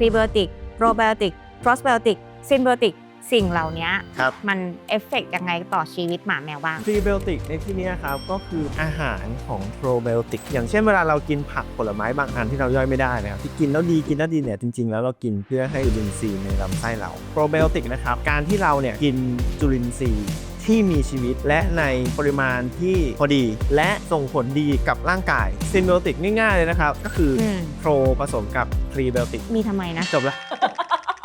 พรีไบโอติกโปรไบโอติกโปรสไบโอติกซินไบโอติกสิ่งเหล่านี้ครับ มันเอฟเฟกต์ยังไงต่อชีวิตหมาแมวบ้าง พรีไบโอติกในที่เนี้ยครับก็คืออาหารของโปรไบโอติกอย่างเช่นเวลาเรากินผักผลไม้บางอันที่เราย่อยไม่ได้นะครับที่กินแล้วดีกินแล้วดีเนี่ยจริงๆ แล้วเรากินเพื่อให้จุลินทรีย์ในลำไส้เราโปรไบโอติกนะครับการที่เราเนี่ยกินจุลินทรีย์ ที่มีชีวิตและในปริมาณที่พอดี และส่งผลดีกับร่างกายซินไบโอติกง่ายๆเลยนะครับ ก็คืออมโปรผสมกับพรีไบโอติกมีทำไมนะ จบละ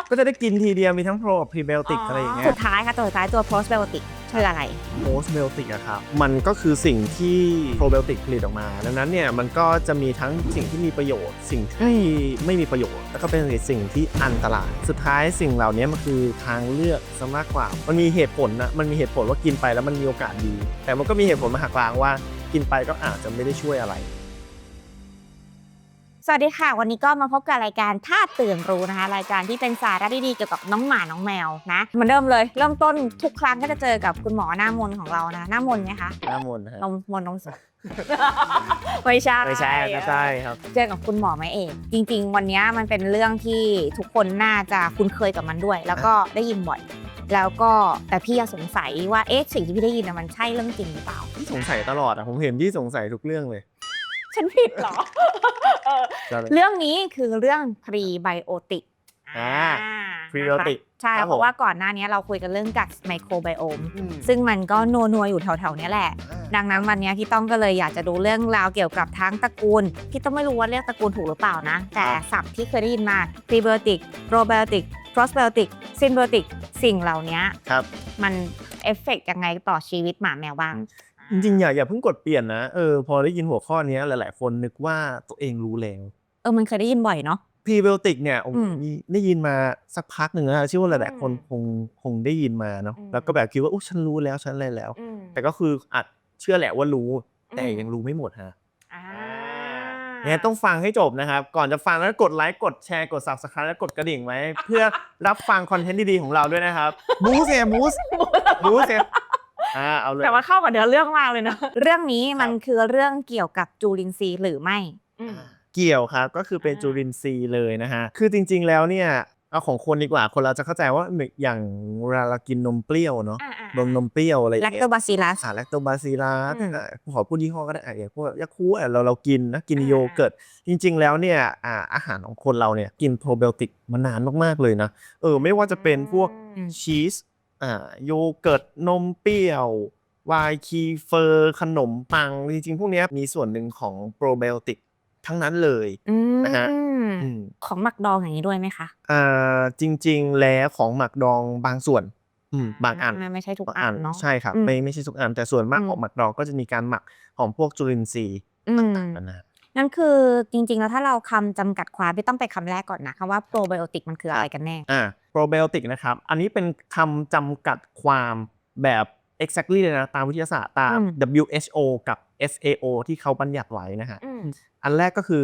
ก็จะได้กินทีเดียวมีทั้งโปรกับพรีไบโอติกอะไรอย่างเงี้ยสุดท้ายค่ะตัวสุดท้ายตัวโปรสไบโอติก คืออะไร โพสเบลติกอะครับ มันก็คือสิ่งที่โปรเบลติกผลิตออกมา ดังนั้นเนี่ยมันก็จะมีทั้งสิ่งที่มีประโยชน์ สิ่งที่ไม่มีประโยชน์ แล้วก็เป็นสิ่งที่อันตราย สุดท้ายสิ่งเหล่านี้มันคือทางเลือกซะมากกว่า มันมีเหตุผลนะ มันมีเหตุผลว่ากินไปแล้วมันมีโอกาสดี แต่มันก็มีเหตุผลมาหักล้างว่ากินไปก็อาจจะไม่ได้ช่วยอะไร สวัสดีค่ะ วันนี้ก็มาพบกับรายการท่าตื่นรู้นะคะ รายการที่เป็นสาระดีๆเกี่ยวกับน้องหมาน้องแมวนะเหมือนเดิมเลย เริ่มต้นทุกครั้งก็จะเจอกับคุณหมอหน้ามนต์ของเรานะหน้ามนต์ไหมคะหน้ามนต์นะฮะนมมนต์นมสด ไม่ใช่ไม่ใช่ไม่ใช่ครับ เจอกับคุณหมอไหมเองจริง ๆ วันนี้มันเป็นเรื่องที่ทุกคนน่าจะคุ้นเคยกับมันด้วย แล้วก็ได้ยินบ่อยแล้วก็แต่พี่ยังสงสัยว่าเอ๊ะสิ่งที่พี่ได้ยินน่ะมันใช่เรื่องจริงหรือเปล่าที่สงสัยตลอดอะผมเห็นที่สงสัยทุกเรื่องเลย ฉันผิดเหรอเออจะเลยเรื่องนี้คือเรื่องพรีไบโอติกอ่า prebiotic ใช่ครับผม เพราะว่าก่อนหน้านี้เราคุยกันเรื่องกัดไมโครไบโอมอืมซึ่งมันก็นัวนัวๆอยู่แถวๆเนี้ยแหละ ดังนั้นวันนี้พี่ต้องก็เลยอยากจะดูเรื่องราวเกี่ยวกับทั้งตระกูล พี่ต้องไม่รู้ว่าเรียกตระกูลถูกหรือเปล่านะ แต่ศัพท์ที่เคยได้ยินมาพรีไบโอติกโปรไบโอติกโปรสไบโอติกซินไบโอติกสิ่งเหล่านี้ครับ มันเอฟเฟกต์ยังไงต่อชีวิตหมาแมวบ้าง จริงๆอย่าอย่าเพิ่งกดเปลี่ยนนะ เออ พอได้ยินหัวข้อเนี้ย หลาย ๆ คนนึกว่าตัวเองรู้แล้ว เออมันเคยได้ยินบ่อยเนาะ พรีไบโอติกเนี่ยผมอืมมีได้ยินมาสักพักหนึ่งแล้วเชื่อว่าหลาย ๆ คนอืมคงคงได้ยินมาเนาะอืม แล้วก็แบบคิดว่าอุ๊ยฉันรู้แล้วฉันอะไรแล้วแต่ก็คืออาจเชื่อแหละว่ารู้ แต่อืมยังรู้ไม่หมดฮะอ่าเนี่ยต้องฟังให้จบนะครับ ก่อนจะฟังแล้วกดไลค์กดแชร์กด subscribe แล้วกดกระดิ่งไว้ เพื่อรับฟังคอนเทนต์ดี ๆ ของเราด้วยนะครับมูสเนี่ยมูสมูสเนี่ย อ่าเอาเลยแต่ว่าเข้ากับเนื้อเรื่องมากเลยนะเรื่องนี้มันครับคือเรื่องเกี่ยวกับจุลินทรีย์หรือไม่เกี่ยวครับก็คือเป็นอ่า จุลินทรีย์เลยนะฮะคือจริงๆแล้วเนี่ยเอาของคนดีกว่าคนเราจะเข้าใจว่าอย่างเวลาเรากินนมเปรี้ยวเนาะนมนมเปรี้ยวอะไรอย่างแลคเงี้โตยบาซิลัส สารแลคโตบาซิลัสอืมอะขอพูดยี่ห้อก็ได้อะอย่างพวกยาคูอะเราเรากินนะกินอ่า โยเกิร์ตจริง ๆ แล้วเนี่ยอ่าอาหารของคนเราเนี่ยกินโปรไบโอติกมานานมาก ๆ เลยนะเออไม่ว่าจะเป็นพวกอืม ชีส อ่าโยเกิร์ตนมเปรี้ยวไวน์คีเฟอร์ขนมปัง จริงๆ พวกเนี้ยมีส่วนหนึ่งของโปรไบโอติกทั้งนั้นเลยอืมนะฮะอืมของหมักดองอย่างนี้ด้วยไหมคะอ่าจริง ๆ แล้วของหมักดองบางส่วนอืมบางอันไม่ใช่ทุกบางอันเนาะใช่ครับอืมไม่ไม่ใช่ทุกอันแต่ส่วนมากอืมของหมักดองก็จะมีการหมักของพวกจุลินทรีย์อืมนั่นนะ นั่นคือจริงๆ แล้วถ้าเราคำจำกัดความไม่ต้องไปคำแรกก่อนนะคำว่าโปรไบโอติกมันคืออะไรกันแน่ อ่าโปรไบโอติกนะครับ อันนี้เป็นคำจำกัดความแบบ exactly เลยนะตามวิทยาศาสตร์ตาม อืม WHO กับ FAO ที่เขาบัญญัติไว้นะฮะ อืมอันแรกก็คือ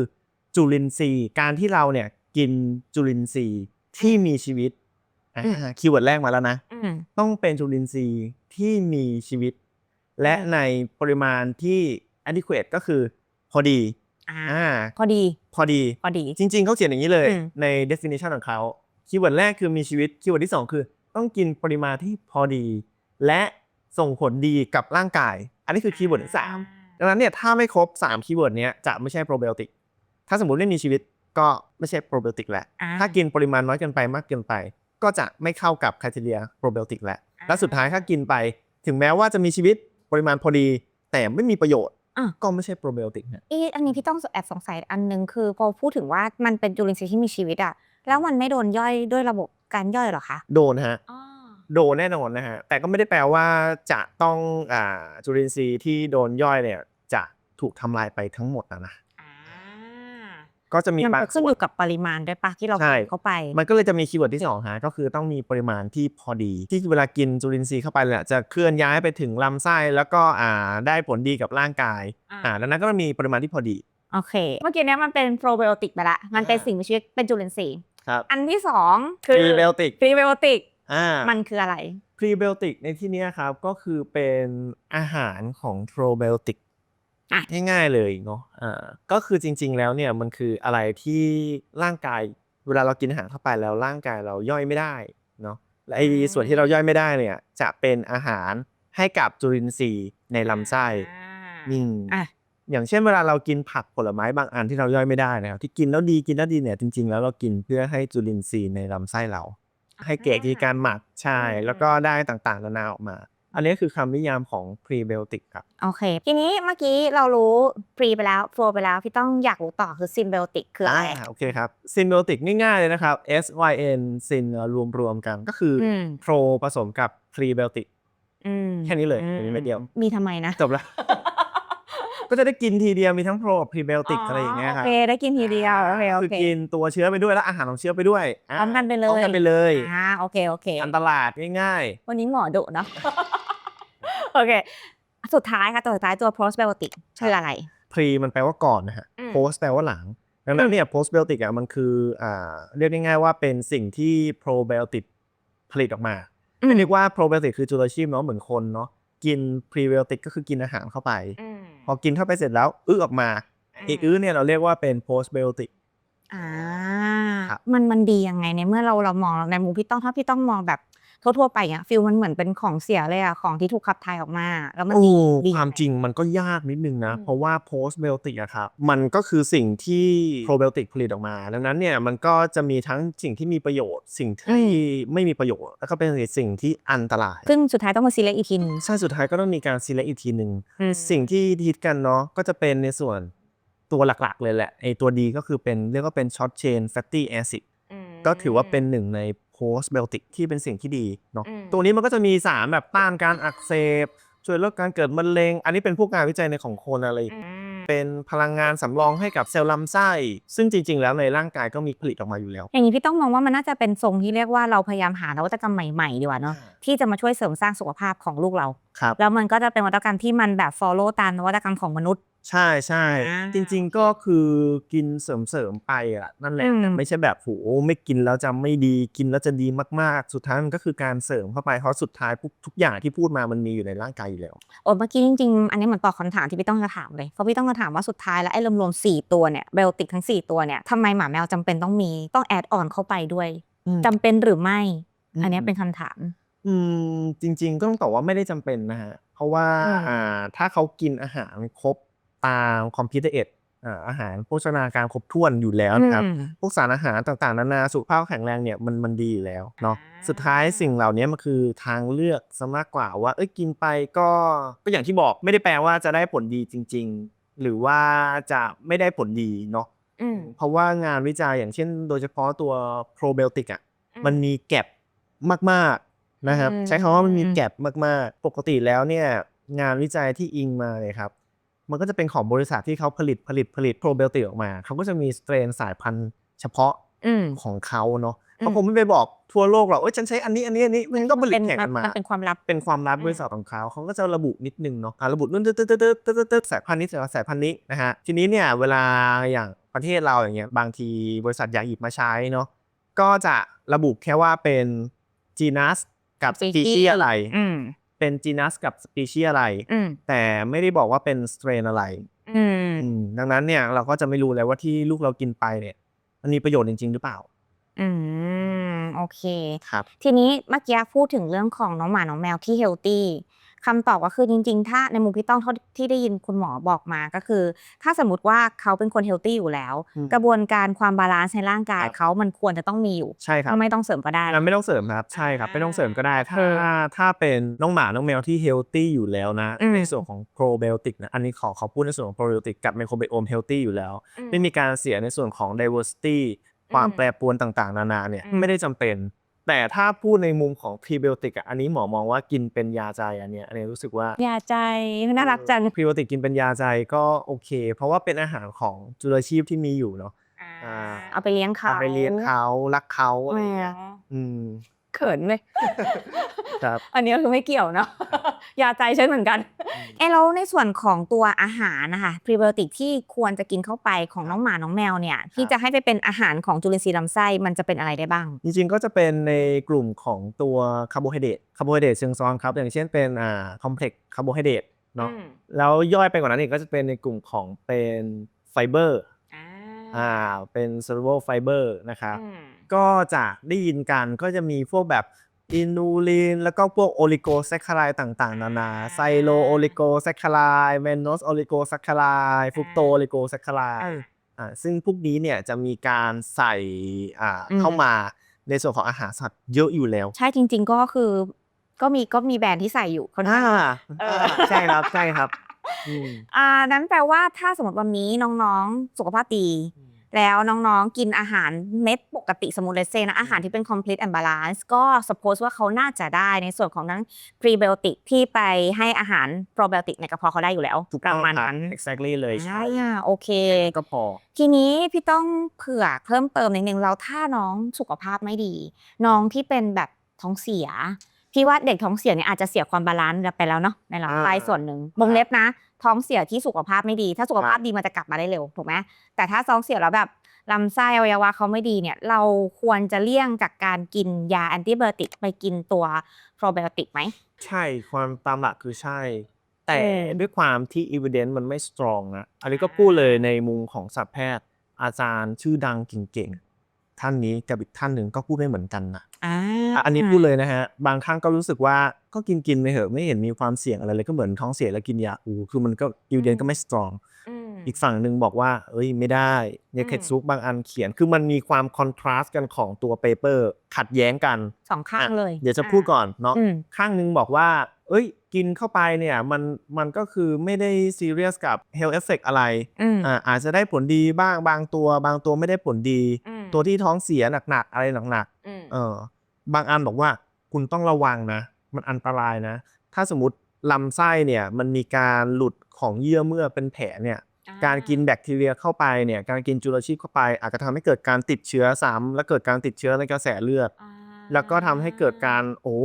จุลินทรีย์ การที่เราเนี่ยกินจุลินทรีย์ที่มีชีวิตอ่าอืมคีย์เวิร์ดแรกมาแล้วนะ อืม ต้องเป็นจุลินทรีย์ที่มีชีวิต และในปริมาณที่ adequate ก็คือพอดี อ่าอ่าพอดีพอดีพอดี จริง ๆเขาเขียนอย่างนี้เลยอืมใน definition ของเขาคีย์เวิร์ดแรกคือมีชีวิตคีย์เวิร์ดที่ 2 คือ ต้องกินปริมาณที่พอดี และส่งผลดีกับร่างกาย อันนี้คือคีย์เวิร์ดที่สามดังนั้นเนี่ยถ้าไม่ครบ3คีย์เวิร์ดเนี้ยจะไม่ใช่โปรไบโอติกถ้าสมมติไม่มีชีวิตก็ไม่ใช่โปรไบโอติกแหละอ่าถ้ากินปริมาณน้อยเกินไปมากเกินไป ก็จะไม่เข้ากับค r i ทีเรียโปรไบโอติกแหละและสุดท้ายถ้ากินไป ถึงแม้ว่าจะมีชีวิตปริมาณพอดี แต่ไม่มีประโยชน์ อะ ก็ไม่ใช่โปรไบโอติกนะอีอันนี้พี่ต้องแอบสงสัยอันนึงคือพอพูดถึงว่ามันเป็นจุลินทรีย์ที่มีชีวิตอะแล้วมันไม่โดนย่อยด้วยระบบการย่อยเหรอคะโดนฮะ อ๋อโดนแน่นอนนะฮะ แต่ก็ไม่ได้แปลว่าจะต้องอ่าจุลินทรีย์ที่โดนย่อยเนี่ยจะถูกทำลายไปทั้งหมดนะนะอ่า ก็จะมีมันบางขึ้นอยู่กับปริมาณด้วยปะที่เราใช่กินเข้าไป มันก็เลยจะมีคีย์เวิร์ดที่สองฮะก็คือต้องมีปริมาณที่พอดี ที่เวลากินจุลินทรีย์เข้าไปเนี่ยจะเคลื่อนย้ายไปถึงลำไส้แล้วก็อ่าได้ผลดีกับร่างกายอ่าอ่าดังนั้นก็มีปริมาณที่พอดีโอเค เมื่อกี้เนี้ยมันเป็นโปรไบโอติกไปละมันเป็นอ่าสิ่งมีชีวิตเป็นจุลินทรีย์ครับอันที่สองคือพรีไบโอติกพรีไบโอติกอ่ามันคืออะไรพรีไบโอติกในที่เนี้ยครับก็คือเป็นอาหารของโปรไบโอติกอะ ง่ายๆเลยเนาะอ่าก็คือจริง ๆ แล้วเนี่ยมันคืออะไรที่ร่างกายเวลาเรากินอาหารเข้าไปแล้วร่างกายเราย่อยไม่ได้เนาะและไอ้อืมส่วนที่เราย่อยไม่ได้เนี่ยจะเป็นอาหารให้กับจุลินทรีย์ในลำไส้อืมอะ อย่างเช่นเวลาเรากินผักผลไม้บางอันที่เราย่อยไม่ได้นะครับที่กินแล้วดีกินแล้วดีเนี่ยจริง ๆ แล้วเรากินเพื่อให้จุลินทรีย์ในลำไส้เรา ให้เกิดการหมักใช่อืมแล้วก็ได้ต่างๆนานาออกมา อันนี้คือคำนิยามของ prebiotic ครับ โอเค ทีนี้เมื่อกี้เรารู้พรีไปแล้วโฟไปแล้ว พี่ต้องอยากรู้ต่อคือซิมเบลติกคืออะไรอ่าโอเคครับ symbiotic ง่ายๆเลยนะครับ S Y N syn รวมๆกันก็คือออืม pro ผสมกับ prebiotic อืมแค่นี้เลยอันนี้ไม่เดียว มีทำไมนะจบแล้ว ก็จะได้กินทีเดียวมีทั้ง pro กับ prebiotic อะไรอย่างเงี้ยคโอรับเคได้กินทีเดียวโอเคโอคือเค กินตัวเชื้อไปด้วยแล้วอาหารของเชื้อไปด้วยาพร้อมกันไปเลย พร้อมกันไปเลย อ่าโอเคโอเค อันตลาดง่ายวันนี้หมอดุเนาะ โอเค สุดท้ายค่ะ ตัวสุดท้ายตัว postbiotic คืออะไรๆ pre มันแปลว่าก่อนนะฮะอืม post แปลว่าหลังดังนั้นเนี่ย postbiotic อะมันคืออ่าเรียกง่ายๆว่าเป็นสิ่งที่ probiotic ผลิตออกมาอืมเรียกว่า probiotic คือจุลชีพเนาะเหมือนคนเนาะกิน prebiotic ก็คือกินอาหารเข้าไป พอกินเข้าไปเสร็จแล้วอื้อออกมาอีกอื้อเนี่ยเราเรียกว่าเป็น postbiotic อ่าครับมันมันดียังไงในเมื่อเราเรามองในมุมพี่ต้องถ้าพี่ต้องมองแบบ ทั่วๆไปอะฟิลมันเหมือนเป็นของเสียเลยอะของที่ถูกขับถ่ายออกมา แล้วมันโอ้ดีดีความจริงมันก็ยากนิดนึงนะอืมเพราะว่า postbiotic อะครับมันก็คือสิ่งที่ probiotic ผลิตออกมา ดังนั้นเนี่ยมันก็จะมีทั้งสิ่งที่มีประโยชน์ สิ่งที่ไม่มีประโยชน์ แล้วก็เป็นสิ่งที่อันตราย ซึ่งสุดท้ายต้องมาซีเล็กอีกทีหนึงใช่สุดท้ายก็ต้องมีการ select อีกทีหนึ่งอืมสิ่งที่ฮิตกันเนาะก็จะเป็นในส่วนตัวหลักๆ เลยแหละไอตัวดีก็คือเป็นเรียกว่าเป็น short chain fatty acid ก็ถือว่าเป็นหนึ่งใน postbiotic ที่เป็นสิ่งที่ดีเนาะ อืม ตัวนี้มันก็จะมีสารแบบต้านการอักเสบ ช่วยลดการเกิดมะเร็ง อันนี้เป็นพวกงานวิจัยในของคนอะไรอย่างเงี้ยเป็นพลังงานสำรองให้กับเซลล์ลำไส้ ซึ่งจริง ๆ แล้วในร่างกายก็มีผลิตออกมาอยู่แล้ว อย่างนี้พี่ต้องมองว่ามันน่าจะเป็นทรงที่เรียกว่าเราพยายามหานวัตกรรมใหม่ๆดีกว่าเนาะที่จะมาช่วยเสริมสร้างสุขภาพของลูกเรา ครับ แล้วมันก็จะเป็นนวัตกรรมที่มันแบบ follow ตามนวัตกรรมของมนุษย์ ใช่ใช่อ่า จริง ๆก็คือกินเสริมๆไปอะนั่นแหละอืมแต่ไม่ใช่แบบโหไม่กินแล้วจะไม่ดีกินแล้วจะดีมากๆ สุดท้ายมันก็คือการเสริมเข้าไปเพราะสุดท้ายทุกทุกอย่างที่พูดมามันมีอยู่ในร่างกายอยู่แล้ว โอ้เมื่อกี้จริงๆ อันนี้เหมือนตอบคำถามที่พี่ต้องจะถามเลย เพราะพี่ต้องจะถามว่าสุดท้ายแล้วไอ้รวมๆสี่ตัวเนี่ยเบลติกทั้ง4ตัวเนี่ยทำไมหมาแมวจำเป็นต้องมีต้องแอดออนเข้าไปด้วยจำเป็นหรือไม่ อืม อันเนี้ยเป็นคำถาม อืมจริงๆก็ต้องตอบว่าไม่ได้จำเป็นนะฮะ เพราะว่าอืมอ่าถ้าเขากินอาหารครบ ตามคอมพิวเตอร์เอ็ดอ่าอาหารโภชนาการครบถ้วนอยู่แล้วนะครับอืมพวกสารอาหารต่างๆ นานาสุขภาพแข็งแรงเนี่ยมันมันดีอยู่แล้วเนาะอ่าสุดท้ายสิ่งเหล่านี้มันคือทางเลือกซะมากกว่าว่า เอ้ยกินไปก็ก็อย่างที่บอกไม่ได้แปลว่าจะได้ผลดีจริง ๆ หรือว่าจะไม่ได้ผลดีเนาะอืมเพราะว่างานวิจัยอย่างเช่น โดยเฉพาะตัวโปรไบโอติกอะมันมีแก็บมากๆนะครับอืมใช้คำว่ามันมีอืมแก็บมากๆ ปกติแล้วเนี่ยงานวิจัยที่อิงมาเนี่ยครับ มันก็จะเป็นของบริษัทที่เขาผลิตผลิตผลิตโปรไบโอติกออกมา เขาก็จะมีสเตรนสายพันธุ์เฉพาะอืมของเขาเนาะอืมเขาคงไม่ไปบอกทั่วโลกหรอกเอ้ยฉันใช้อันนี้อันนี้อันนี้มันก็ผลิตเป็นแข่งกันมานเป็นความลับเป็นความลับอืมบริษัทของเขาเขาก็จะระบุนิดนึงเนาะอ่าระบุนู่นตึ๊ดตึ๊ดตึ๊ดตึ๊ดตึ๊ดตึ๊ดสายพันธุ์นี้สายพันธุ์นี้นะฮะทีนี้เนี่ยเวลาอย่างประเทศเราอย่างเงี้ยบางทีบริษัทอยากหยิบมาใช้เนาะก็จะระบุแค่ว่าเป็นจีนัสกับสปีชีส์อะไรอืม เป็นจีนัสกับสปีชีส์อะไร อืมแต่ไม่ได้บอกว่าเป็นสเตรนอะไรอืมอืมดังนั้นเนี่ยเราก็จะไม่รู้เลยว่าที่ลูกเรากินไปเนี่ย มันมีประโยชน์จริง ๆ หรือเปล่าอืมโอเค ครับ ทีนี้เมื่อกี้พูดถึงเรื่องของน้องหมา น้องแมวที่เฮลตี้ คำตอบก็คือจริง ๆ ถ้าในมุมพี่ต้องเท่าที่ได้ยินคุณหมอบอกมาก็คือ ถ้าสมมติว่าเขาเป็นคนเฮลตี้อยู่แล้ว อืมกระบวนการความบาลานซ์ในร่างกายครับ เขามันควรจะต้องมีอยู่ใช่ครับ ไม่ต้องเสริมก็ได้งั้นไม่ต้องเสริมครับ ใช่ครับ ไม่ต้องเสริมก็ได้ ถ้าเออถ้าเป็นน้องหมา น้องแมวที่เฮลตี้อยู่แล้วนะ อืม ในส่วนของโปรไบโอติกนะ อันนี้ขอขอพูดในส่วนของโปรไบโอติกกับไมโครไบโอมเฮลตี้อยู่แล้วไม่มีการเสียในส่วนของ diversity ความอืมแปรปรวนต่างๆ นานาเนี่ย อืม ไม่ได้จำเป็น แต่ถ้าพูดในมุมของพรีไบโอติกอะอันนี้หมอมองว่ากินเป็นยาใจอันเนี้ยอันนี้รู้สึกว่า อย่าใจน่ารักจังพรีไบโอติกกินเป็นยาใจก็โอเค เพราะว่าเป็นอาหารของจุลชีพที่มีอยู่เนาะอ่าเอาไปเลี้ยงเขาเอาไปเลี้ยงเขารักเขาอะไรแหมเงี้ยอืม เขินเลยครับ อันนี้คือไม่เกี่ยวเนาะอย่าใจฉันเหมือนกัน เอะแล้วในส่วนของตัวอาหารนะคะพรีไบโอติกที่ควรจะกินเข้าไปของน้องหมาน้องแมวเนี่ย ที่จะให้ไปเป็นอาหารของจุลินทรีย์ลำไส้มันจะเป็นอะไรได้บ้าง จริงๆก็จะเป็นในกลุ่มของตัวคาร์โบไฮเดรตคาร์โบไฮเดรตเชิงซ้อนครับ อย่างเช่นเป็นอ่าคอมเพล็กซ์คาร์โบไฮเดรตเนาะแล้วย่อยไปกว่านั้นอีกก็จะเป็นในกลุ่มของเป็นไฟเบอร์อ่าอ่าเป็น soluble fiber นะครับ ก็จะได้ยินกันก็จะมีพวกแบบอินูลิน แล้วก็พวกโอลิโกแซคคารายต่างๆ นานาไซโลโอลิโกแซคคารายเมนโนสโอลิโกแซคคารายฟุกโตโอลิโกแซคคารายอ่าซึ่งพวกนี้เนี่ยจะมีการใส่อ่าอืมเข้ามาในส่วนของอาหารสัตว์เยอะอยู่แล้ว ใช่จริง ๆ ก็คือ ก็มีก็มีแบรนด์ที่ใส่อยู่คนข้างเออใช่ครับใช่ครับอืมอ่านั้นแปลว่าถ้าสมมติวันนี้น้องๆ สุขภาพดี แล้วน้องๆ กินอาหารเม็ดปกติสมมุติเลเซนะอาหารที่เป็น complete and balance ก็ suppose ว่าเขาน่าจะได้ในส่วนของทั้ง prebiotic ที่ไปให้อาหาร probiotic ในกระเพาะเขาได้อยู่แล้วถูกประต้องมาณครับนั้น exactly เลยใช่อะโอเค ก็พอ ทีนี้พี่ต้องเผื่อเพิ่มเติมนิดนึงแล้วถ้าน้องสุขภาพไม่ดี น้องที่เป็นแบบท้องเสียพี่ว่าเด็กท้องเสียเนี่ยอาจจะเสียความบาลานซ์ไปแล้วเนาะในลำไส้อ่าส่วนหนึ่งวงเล็บนะ ท้องเสียที่สุขภาพไม่ดี ถ้าสุขภาพครับดีมันจะกลับมาได้เร็วถูกไหมแต่ถ้าท้องเสียแล้วแบบลำไส้อวัยวะเขาไม่ดีเนี่ย เราควรจะเลี่ยงจากการกินยาแอนติไบโอติกไปกินตัวโปรไบโอติกไหมใช่ความตามหลักคือใช่ แต่เออด้วยความที่ evidence มันไม่ strong นะอันนี้ก็พูดเลยในมุมของสัตวแพทย์ อาจารย์ชื่อดังเก่งๆ ท่านนี้กับอีกท่านหนึ่งก็พูดไม่เหมือนกันนะอ่าอะอันนี้พูดเลยนะฮะ บางครั้งก็รู้สึกว่าก็กินกินๆไปเหอะไม่เห็นมีความเสี่ยงอะไรเลยก็เหมือนท้องเสียแล้วกินยาอูคือมันก็ evidence ก็ไม่ strong อืมอีกฝั่งหนึ่งบอกว่า เอ้ยไม่ได้เนี่ยอืมเคซุกบางอันเขียน คือมันมีความคอนทราสต์กันของตัวเปเปอร์ ขัดแย้งกันสองข้างอะเลย เดี๋ยวจะพูดก่อนเนาะอืมข้างหนึงบอกว่า เอ้ย กินเข้าไปเนี่ยมันมันก็คือไม่ได้ซีเรียสกับ health effect อะไรอืมอ่าอาจจะได้ผลดีบ้างบางตัวบางตัวไม่ได้ผลดีอืม ตัวที่ท้องเสียหนักๆอะไรหนักอืมๆเออบางอันบอกว่าคุณต้องระวังนะ มันอันตรายนะ ถ้าสมมติลำไส้เนี่ยมันมีการหลุดของเยื่อเมื่อเป็นแผลเนี่ยการกินแบคทีเรียเข้าไปเนี่ยการกินจุลชีพเข้าไป อาจจะทำให้เกิดการติดเชื้อซ้ำและเกิดการติดเชื้อในกระแสเลือดอ่าแล้วก็ทำให้เกิดการโอ้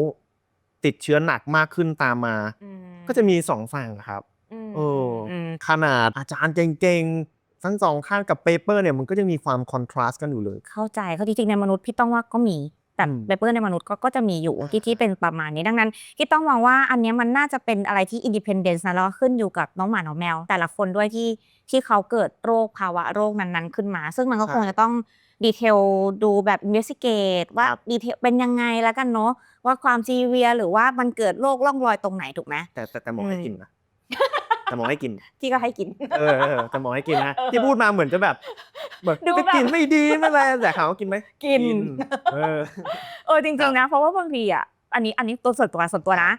ติดเชื้อหนักมากขึ้นตามมาอืมก็จะมีสองฝั่งครับมเอออมขนาดอาจารย์เก่งๆ ทั้งสองข้างกับเปเปอร์เนี่ยมันก็จะมีความคอนทราสต์กันอยู่เลย เข้าใจเขาจริงๆในมนุษย์พี่ต้องว่าก็มีแต่อืมเปเปอร์ในมนุษย์ก็ก็จะมีอยู่ที่ที่เป็นประมาณนี้ดังนั้นพี่ต้องมองว่าอันเนี้ยมันน่าจะเป็นอะไรที่อินดิเพนเดนซ์นะแล้วก็ขึ้นอยู่กับน้องหมาน้องแมว แต่ละคนด้วยที่ที่เขาเกิดโรคภาวะโรคนั้นๆขึ้นมา ซึ่งมันก็ใช่คงจะต้องดีเทลดูแบบอินเวส i ิเกตว่าดีเทลเป็นยังไงแล้วกันเนาะว่าความซีเวียหรือว่ามันเกิดโรคร่องรอยตรงไหนถูกไหมแต่แต่แต่หมอให้อืมกินนะ แต่หมอให้กิน พี่ก็ให้กิน เออเออแต่หมอให้กินนะที่พูดมาเหมือนจะแบบเหมือนดูจะแบบกินไม่ดีไม่อะไรแต่ถามว่ากินไหมกิน เออ เออจริงๆนะ เพราะว่าบางทีอะอันนี้อันนี้ตัวส่วนตัวส่วนตัวนะ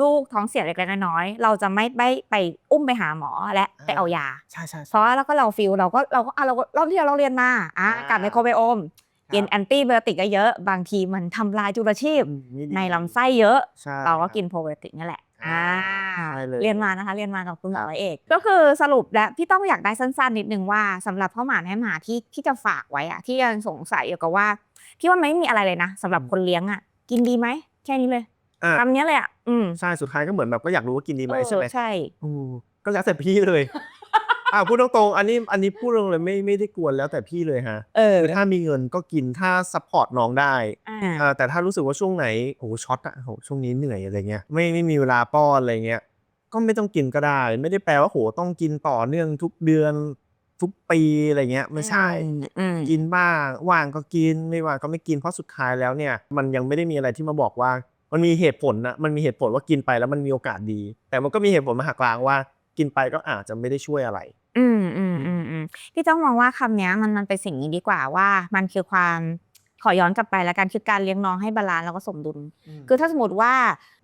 ลูกท้องเสียเล็กๆน้อยๆเราจะไม่ไม่ไปอุ้มไปหาหมอและไปเอายา ใช่ใช่เพราะว่าแล้วก็เราฟิลเราก็เราก็อะเราก็เราที่เราเรียนมาอะอ่ากับไมโครไบโอมกินแอนตี้ไบโอติกเยอะๆบางทีมันทำลายจุลชีพในลำไส้เยอะ ใช่เราก็กินโปรไบโอติกนี่แหละ อ่าอ่าใช่เลย เรียนมานะคะ เรียนมากับคุณหมอเอก ก็คือสรุปแล้วพี่ต้องอยากได้สั้นๆ นิดนึงว่าสำหรับพ่อหมาแม่หมาที่ที่จะฝากไว้อะที่ยังสงสัยอยู่กับว่าพี่ว่ามันไม่มีอะไรเลยนะสำหรับคนเลี้ยงอะกินดีไหมแค่นี้เลยอะคำเนี้ยเลยอะอืมใช่สุดท้ายก็เหมือนแบบก็อยากรู้ว่ากินดีไหมใช่ไหมเออใช่อืมก็แล้วแต่พี่เลย อ่าพูดตรงๆอันนี้อันนี้พูดตรงเลยไม่ไม่ได้กวนแล้วแต่พี่เลยฮะเออคือถ้ามีเงินก็กินถ้าซัพพอร์ตน้องได้อ่าเอ่าแต่ถ้ารู้สึกว่าช่วงไหนโอ้โหช็อตอะโอ้โหช่วงนี้เหนื่อยอะไรเงี้ยไม่ไม่มีเวลาป้อนอะไรเงี้ยก็ไม่ต้องกินก็ได้ ไม่ได้แปลว่าโหต้องกินต่อเนื่องทุกเดือนทุกปีอะไรเงี้ยไม่ใช่ อืมกินบ้างว่างก็กินไม่ว่างก็ไม่กินเพราะสุดท้ายแล้วเนี่ย มันยังไม่ได้มีอะไรที่มาบอกว่า มันมีเหตุผลนะมันมีเหตุผลว่ากินไปแล้วมันมีโอกาสดี แต่มันก็มีเหตุผลมาหักล้างว่า กินไปก็อาจจะไม่ได้ช่วยอะไร อืม อืม อืม อืม พี่ต้องมองว่าคำเนี้ยมัน มันเป็นสิ่งนี้ดีกว่าว่า มันคือความ ขอย้อนกลับไปแล้วกัน คือการเลี้ยงน้องให้บาลานซ์แล้วก็สมดุลคือถ้าสมมติว่า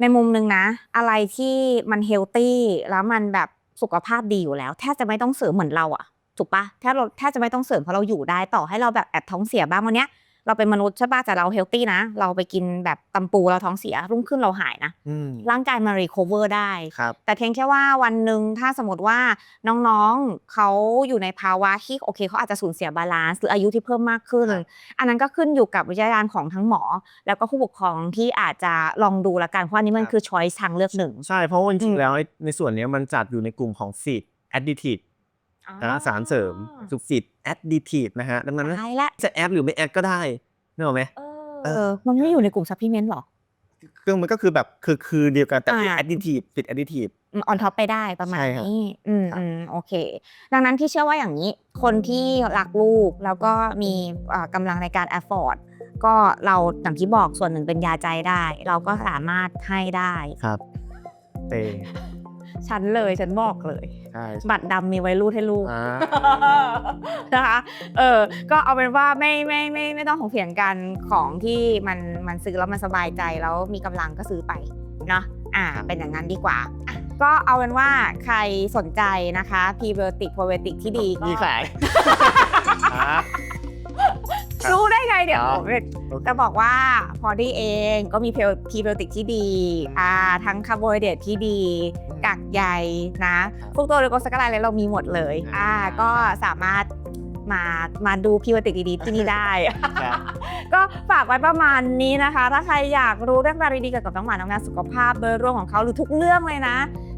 ในมุมหนึ่งนะ อะไรที่มันเฮลตี้แล้วมันแบบสุขภาพดีอยู่แล้วแทบจะไม่ต้องเสริมเหมือนเราอะถูกปะแทบเราแทบจะไม่ต้องเสริมเพราะเราอยู่ได้ต่อให้เราแบบแอบท้องเสียบ้างวันเนี้ย เราเป็นมนุษย์ใช่ปะแต่เราเฮลตี้นะ เราไปกินแบบตำปูเราท้องเสียรุ่งขึ้นเราหายนะอืมร่างกายมันรีคอเวอร์ได้ ครับ แต่เพียงแค่ว่าวันหนึ่งถ้าสมมติว่าน้องๆเขาอยู่ในภาวะที่โอเคเขาอาจจะสูญเสียบาลานซ์หรืออายุที่เพิ่มมากขึ้น ครับ อันนั้นก็ขึ้นอยู่กับวิจารณญาณของทั้งหมอ แล้วก็ผู้ปกครองที่อาจจะลองดูละกันเพราะอันนี้มันคือช้อยทางเลือกหนึ่ง ใช่เพราะว่าจอืริงมๆแล้วไอ้ในส่วนเนี้ยมันจัดอยู่ในกลุ่มของ feed additive นะสารเสริมคือ feed additive นะฮะดังนั้นตายละจะแอดหรือไม่แอดก็ได้นึกออกไหมเออมันไม่อยู่ในกลุ่มซัพพลีเมนต์หรอเครื่องมันก็คือแบบคือคือเดียวกันแต่คืออ่า additive feed additive ออนท็อปไปได้ประมาณใช่ครับนี้อืมอืมโอเค ดังนั้นพี่เชื่อว่าอย่างนี้ คนที่รักลูกแล้วก็มีอ่ากำลังในการ afford ก็เราอย่างที่บอกส่วนหนึ่งเป็นยาใจได้ เราก็สามารถให้ได้ครับเต ฉันเลยฉันบอกเลย ใช่บัตรดำมีไว้รูดให้ลูกอ่านะคะเออก็เอาเป็นว่าไม่ไม่ไม่ไม่ต้องของเถียงกันของที่มันมันซื้อแล้วมันสบายใจแล้วมีกำลังก็ซื้อไปเนาะอ่าเป็นอย่างนั้นดีกว่าอะก็เอาเป็นว่าใครสนใจนะคะพรีไบโอติกโปรไบโอติกที่ดีก็มีขายอ่ารู้ได้ไงเดี๋ยวครับโอเค จะบอกว่าพอดีเองก็มีพรีไบโอติกที่ดีอ่าทั้งคาร์โบไฮเดรตที่ดี กากใยนะพวกตัวเลโกสกไลเลยเรามีหมดเลยอ่าก็สามารถมามาดูพรีไบโอติกดีๆที่นี่ได้ครับก็ฝากไว้ประมาณนี้นะคะ ถ้าใครอยากรู้เรื่องราวดีๆเกี่ยวกับน้องหมาน้องแมวสุขภาพเบอร์ร่วงของเขาหรือทุกเรื่องเลยนะ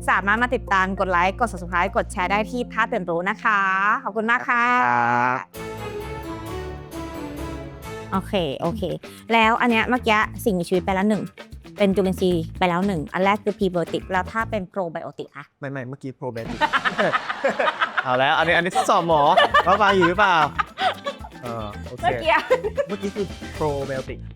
สามารถมาติดตามกดไลค์กด subscribe กดแชร์ได้ที่ท่าตื่นรู้นะคะ ขอบคุณมากค่ะครับโอเคโอเค แล้วอันเนี้ยเมื่อกี้สิ่งมีชีวิตไปแล้วหนึ่ง เป็นจุลินทรีย์ไปแล้วหนึ่ง อันแรกคือพรีไบโอติกแล้วถ้าเป็นโปรไบโอติกอะไม่ไม่เมื่อกี้โปรเบติก เอาแล้ว อันนี้อันนี้ทดสอบหมอว่าฟังอยู่หรือเปล่าเออโอเค เมื่อกี้ เมื่อกี้คือโปรไบโอติก